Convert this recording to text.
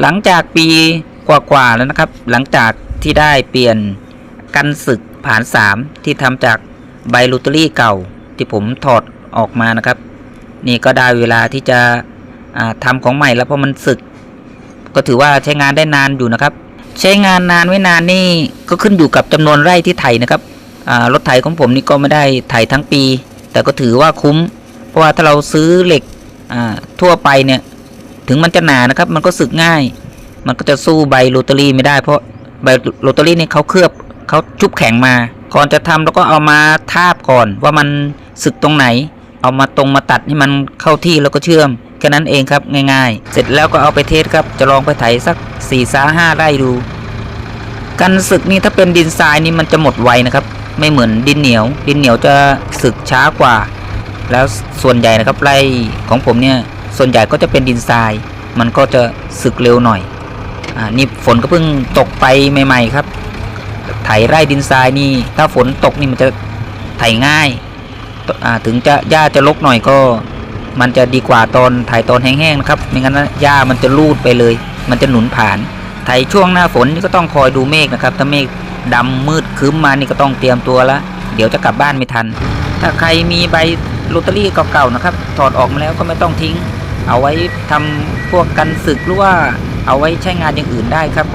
หลังจากปีกว่าๆแล้วนะครับ หลังจากที่ได้เปลี่ยนกันศึกผ่านสามที่ทำจากใบลูตเตอรี่เก่าที่ผมถอดออกมานะครับ นี่ก็ได้เวลาที่จะอ่าทำของใหม่แล้วเพราะมันสึก ก็ถือว่าใช้งานได้นานอยู่นะครับ ใช้งานนานไม่นานนี่ก็ขึ้นอยู่กับจำนวนไร่ที่ไถนะครับรถไถของผมนี่ก็ไม่ได้ไถทั้งปี แต่ก็ถือว่าคุ้ม เพราะว่าถ้าเราซื้อเหล็กทั่วไปเนี่ย ถึงมันจะหนานะครับ มันก็สึกง่าย มันก็จะสู้ใบโรตารี่ไม่ได้เพราะใบโรตารี่นี่เขาเคลือบเขาชุบแข็งมา ก่อนจะทำเราก็เอามาทาบก่อนว่ามันสึกตรงไหน เอามาตรงมาตัดให้มันเข้าที่แล้วก็เชื่อมแค่นั้นเองครับง่ายๆ เสร็จแล้วก็เอาไปเทสครับจะลองไปไถสัก4ี่สาห้าไร่ดูกันสึกนี่ถ้าเป็นดินทรายนี่มันจะหมดไวนะครับ ไม่เหมือนดินเหนียว ดินเหนียวจะสึกช้ากว่า แล้วส่วนใหญ่นะครับไร่ของผมเนี่ย ส่วนใหญ่ก็จะเป็นดินทราย มันก็จะสึกเร็วหน่อย อ่า นี่ฝนก็เพิ่งตกไปใหม่ ๆ ครับ ไถไร่ดินทรายนี่ ถ้าฝนตกนี่มันจะไถง่าย อ่า ถึงจะหญ้าจะรกหน่อยก็ มันจะดีกว่าตอนไถตอนแห้งๆนะครับ ไม่งั้นหญ้ามันจะลูดไปเลย มันจะหนุนผ่าน ไถช่วงหน้าฝนนี่ก็ต้องคอยดูเมฆนะครับ ถ้าเมฆดำมืดครึ้มมานี่ก็ต้องเตรียมตัวละเดี๋ยวจะกลับบ้านไม่ทัน ถ้าใครมีใบลอตเตอรี่เก่าๆนะครับ ถอดออกมาแล้วก็ไม่ต้องทิ้ง เอาไว้ทำพวกกันศึกหรือว่าเอาไว้ใช้งานอย่างอื่นได้ครับ